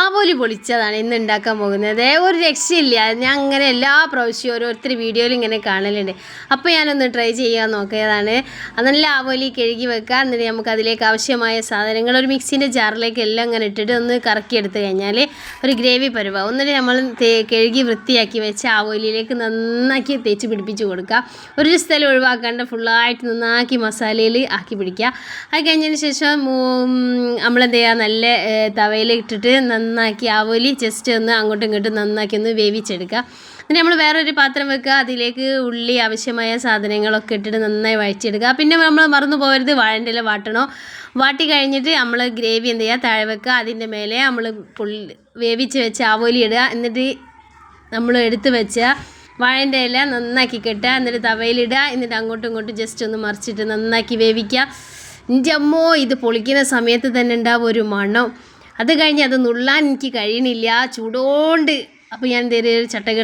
ആവോലി പൊളിച്ചതാണ് ഇന്ന് ഉണ്ടാക്കാൻ പോകുന്നത്. ഒരു രക്ഷയില്ല. ഞാൻ അങ്ങനെ എല്ലാ പ്രാവശ്യവും ഓരോരുത്തർ വീഡിയോയിൽ ഇങ്ങനെ കാണലുണ്ട്. അപ്പോൾ ഞാനൊന്ന് ട്രൈ ചെയ്യാൻ നോക്കിയതാണ്. നല്ല ആവോലി കഴുകി വെക്കുക. എന്നിട്ട് നമുക്ക് അതിലേക്ക് ആവശ്യമായ സാധനങ്ങൾ ഒരു മിക്സിന്റെ ജാറിലേക്ക് എല്ലാം അങ്ങനെ ഇട്ടിട്ട് ഒന്ന് കറക്കി എടുത്തു കഴിഞ്ഞാൽ ഒരു ഗ്രേവി പരുവ എന്നിട്ട് നമ്മൾ കഴുകി വൃത്തിയാക്കി വെച്ച് ആവോലിയിലേക്ക് നന്നാക്കി തേച്ച് പിടിപ്പിച്ച് കൊടുക്കുക. ഒരു സ്ഥലം ഒഴിവാക്കാണ്ട് ഫുള്ളായിട്ട് നന്നാക്കി മസാലയിൽ ആക്കി പിടിക്കുക. അത് കഴിഞ്ഞതിന് ശേഷം നമ്മളെന്ത് ചെയ്യുക നല്ല തവയിൽ ഇട്ടിട്ട് നന്നാക്കി അവലി ജസ്റ്റ് ഒന്ന് അങ്ങോട്ടും ഇങ്ങോട്ടും നന്നാക്കി ഒന്ന് വേവിച്ചെടുക്കുക. എന്നിട്ട് നമ്മൾ വേറൊരു പാത്രം വെക്കുക. അതിലേക്ക് ഉള്ളി ആവശ്യമായ സാധനങ്ങളൊക്കെ ഇട്ടിട്ട് നന്നായി വഴിച്ചെടുക്കുക പിന്നെ നമ്മൾ മറന്നു പോകരുത്. വാഴന്റെ ഇല വാട്ടണോ? വാട്ടി കഴിഞ്ഞിട്ട് നമ്മൾ ഗ്രേവി എന്ത് ചെയ്യുക? താഴെ വെക്കുക. അതിന്റെ മേലെ നമ്മൾ പുള്ളി വേവിച്ച് വെച്ച് ആവോലി ഇടുക. എന്നിട്ട് നമ്മൾ എടുത്ത് വെച്ച വാഴന്റെ ഇല നന്നാക്കി കെട്ടുക. എന്നിട്ട് തവയിലിടുക എന്നിട്ട് അങ്ങോട്ടും ഇങ്ങോട്ടും ജസ്റ്റ് ഒന്ന് മറിച്ചിട്ട് നന്നാക്കി വേവിക്കുക. എന്റെ അമ്മോ ഇത് പൊളിക്കുന്ന സമയത്ത് തന്നെ ഉണ്ടാവും ഒരു മണം. അത് കഴിഞ്ഞ് അത് നുള്ളാൻ എനിക്ക് കഴിയണില്ല ചൂടോണ്ട്. അപ്പോൾ ഞാൻ എന്തേലും ചട്ടക